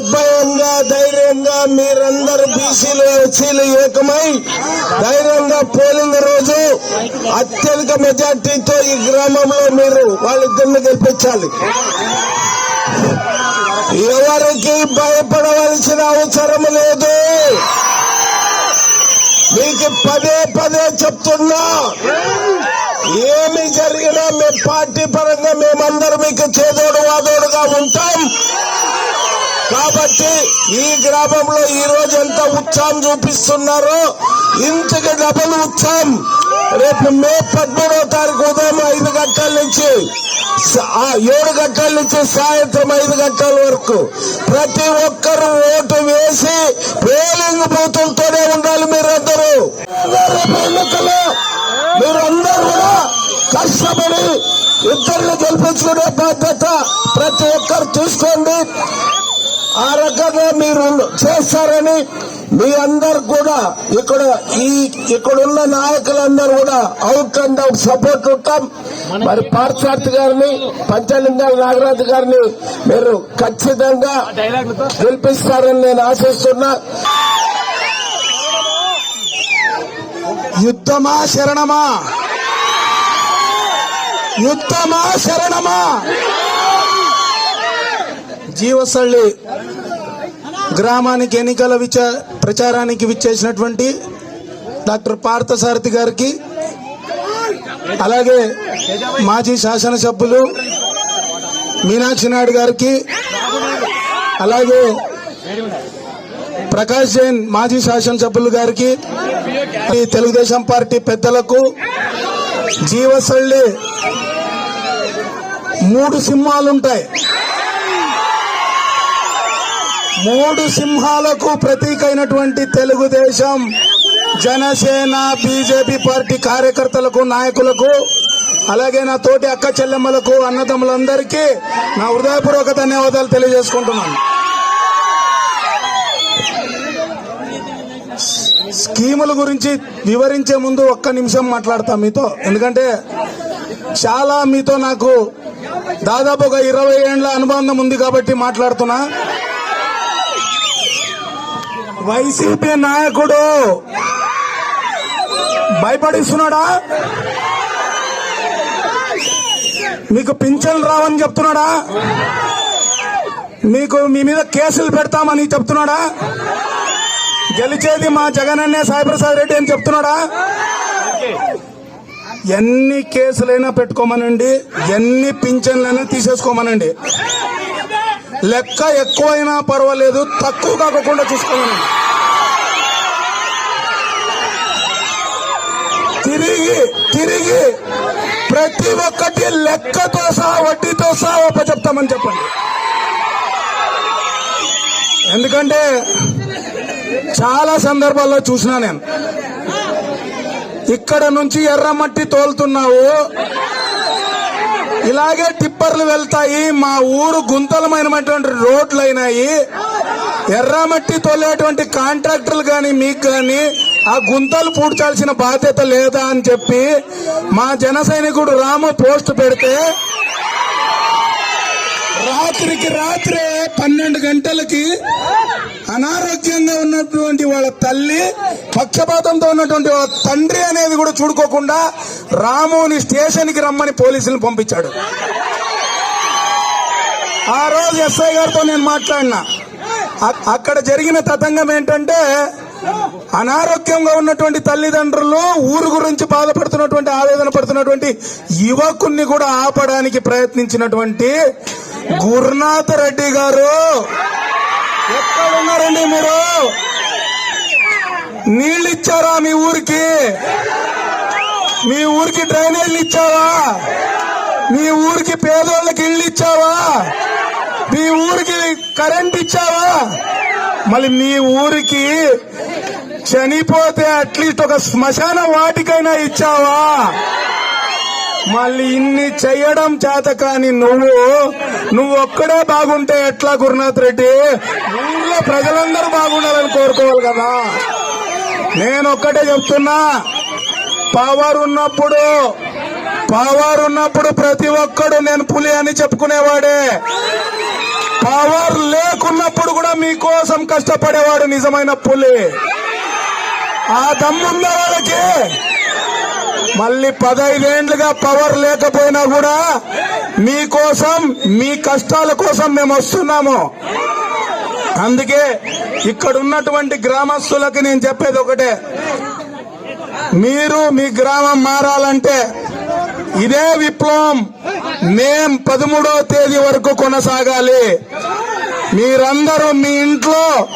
నిర్భయంగా ధైర్యంగా మీరందరూ బీసీలు ఎస్సీలు ఏకమై ధైర్యంగా పోలింగ్ రోజు అత్యధిక మెజార్టీతో ఈ గ్రామంలో మీరు వాళ్ళిద్దరిని గెలిపించాలి. ఎవరికి భయపడవలసిన అవసరం లేదు. మీకు పదే పదే చెప్తున్నా ఏమి జరిగినా మేము పార్టీ పరంగా మేమందరం మీకు చేదోడు వాదోడుగా ఉంటాం. కాబట్టి ఈ గ్రామంలో ఈ రోజు ఎంత ఉత్సాహం చూపిస్తున్నారో ఇంతకి డబుల్ ఉత్సాహం రేపు మే పద్మూడవ తారీఖు ఉదయం ఐదు గంటల నుంచి ఏడు గంటల నుంచి సాయంత్రం ఐదు గంటల వరకు ప్రతి ఒక్కరు ఓటు వేసి పోలింగ్ బూతులతోనే ఉండాలి మీరందరూ. రేపు మీరందరూ కూడా కష్టపడి ఇద్దరిని గెలిపించుకునే బాధ్యత ప్రతి ఒక్కరు తీసుకోండి. ఆ రకంగా మీరు చేస్తారని మీ అందరు కూడా ఇక్కడ ఈ ఇక్కడున్న నాయకులందరూ కూడా అవుట్ అండ్ అవుట్ సపోర్ట్ ఉంటాం. మరి పార్థసార్థి గారిని పంచలింగాల నాగరాజు గారిని మీరు ఖచ్చితంగా గెలిపిస్తారని నేను ఆశిస్తున్నా. యుద్ధమా శరణమా? యుద్ధమా శరణమా? జీవసళ్ళి గ్రామానికి ఎన్నికల విచ ప్రచారానికి విచ్చేసినటువంటి డాక్టర్ పార్థసారథి గారికి అలాగే మాజీ శాసనసభ్యులు మీనాక్షి నాయుడు గారికి అలాగే ప్రకాష్ జైన్ మాజీ శాసనసభ్యులు గారికి ఈ తెలుగుదేశం పార్టీ పెద్దలకు జీవసళ్ళి మూడు సింహాలుంటాయి. మూడు సింహాలకు ప్రతీక అయినటువంటి తెలుగుదేశం జనసేన బీజేపీ పార్టీ కార్యకర్తలకు నాయకులకు అలాగే నా తోటి అక్క చెల్లెమ్మలకు అన్నదమ్ములందరికీ నా హృదయపూర్వక ధన్యవాదాలు తెలియజేసుకుంటున్నాను. స్కీముల గురించి వివరించే ముందు ఒక్క నిమిషం మాట్లాడతా మీతో. ఎందుకంటే చాలా మీతో నాకు దాదాపు ఒక ఇరవై ఏండ్ల అనుబంధం ఉంది కాబట్టి మాట్లాడుతున్నా. వైసీపీ నాయకుడు భయపడిస్తున్నాడా? మీకు పింఛన్లు రావని చెప్తున్నాడా? మీకు మీ మీద కేసులు పెడతామని చెప్తున్నాడా? గెలిచేది మా జగనన్నే సాయిప్రసాద్ రెడ్డి అని చెప్తున్నాడా? ఎన్ని కేసులైనా పెట్టుకోమనండి ఎన్ని పింఛన్లైనా తీసేసుకోమనండి. లెక్క ఎక్కువైనా పర్వాలేదు తక్కువ కాకుండా చూసుకోవాలి తిరిగి తిరిగి ప్రతి ఒక్కటి లెక్కతో సహా వడ్డీతో సహా చెప్తామని చెప్పండి. ఎందుకంటే చాలా సందర్భాల్లో చూసినా నేను ఇక్కడ నుంచి ఎర్రమట్టి తోలుతున్నావు ఇలాగే టిప్పర్లు వెళ్తాయి. మా ఊరు గుంతలమైనటువంటి రోడ్లు అయినాయి ఎర్రమట్టి తోలేటువంటి కాంట్రాక్టర్లు కానీ మీకు కానీ ఆ గుంతలు పూడ్చాల్సిన బాధ్యత లేదా అని చెప్పి మా జన సైనికుడు రాము పోస్ట్ పెడితే రాత్రికి రాత్రే పన్నెండు గంటలకి అనారోగ్యంగా ఉన్నటువంటి వాళ్ళ తల్లి పక్షపాతంతో ఉన్నటువంటి వాళ్ళ తండ్రి అనేది కూడా చూడుకోకుండా రాముని స్టేషన్కి రమ్మని పోలీసులను పంపించాడు. ఆ రోజు ఎస్ఐ గారితో నేను మాట్లాడినా. అ- అక్కడ జరిగిన తతంగం ఏంటంటే అనారోగ్యంగా ఉన్నటువంటి తల్లిదండ్రులు ఊరు గురించి బాధపడుతున్నటువంటి ఆవేదన పడుతున్నటువంటి యువకుణ్ణి కూడా ఆపడానికి ప్రయత్నించినటువంటి గురునాథ రెడ్డి గారు. ఎక్కడ ఉన్నారండి మీరు? నీళ్ళు ఇచ్చారా మీ ఊరికి? మీ ఊరికి డ్రైనేజీలు ఇచ్చావా? మీ ఊరికి పేదోళ్ళకి ఇళ్ళు ఇచ్చావా? మీ ఊరికి కరెంట్ ఇచ్చావా? మళ్ళీ మీ ఊరికి చనిపోతే అట్లీస్ట్ ఒక శ్మశాన వాటికైనా ఇచ్చావా? మళ్ళీ ఇన్ని చెయ్యడం చేత కాని నువ్వు నువ్వు ఒక్కడే బాగుంటే ఎట్లా గురునాథ్ రెడ్డి? ఊళ్ళో ప్రజలందరూ బాగుండాలని కోరుకోవాలి కదా. నేను ఒక్కటే చెప్తున్నా పవర్ ఉన్నప్పుడు పవర్ ఉన్నప్పుడు ప్రతి ఒక్కడు నేను పులి అని చెప్పుకునేవాడే. పవర్ లేకున్నప్పుడు కూడా మీకోసం కష్టపడేవాడు నిజమైన పులి. ఆ దమ్ముందా వాళ్ళకి? మళ్ళీ పదైదేండ్లుగా పవర్ లేకపోయినా కూడా మీకోసం మీ కష్టాల కోసం మేము వస్తున్నాము. అందుకే ఇక్కడ ఉన్నటువంటి గ్రామస్తులకు నేను చెప్పేది ఒకటే. మీరు మీ గ్రామం మారాలంటే ఇదే విప్లవం మేం పదమూడవ తేదీ వరకు కొనసాగాలి. మీరందరూ మీ ఇంట్లో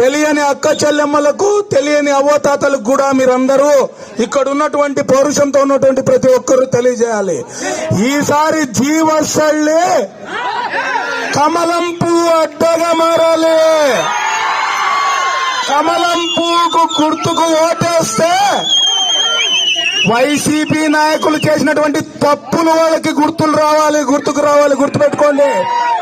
తెలియని అక్క చెల్లెమ్మలకు తెలియని అవ్వతాతలకు కూడా మీరందరూ ఇక్కడ ఉన్నటువంటి పౌరుషంతో ఉన్నటువంటి ప్రతి ఒక్కరూ తెలియజేయాలి. ఈసారి జీవశళ్ళి కమలం పువ్వు అడ్డగా మారాలి. కమలం పువ్వుకు గుర్తుకు ఓటేస్తే వైసీపీ నాయకులు చేసినటువంటి తప్పులు వాళ్ళకి గుర్తులు రావాలి గుర్తుకు రావాలి గుర్తుపెట్టుకోండి.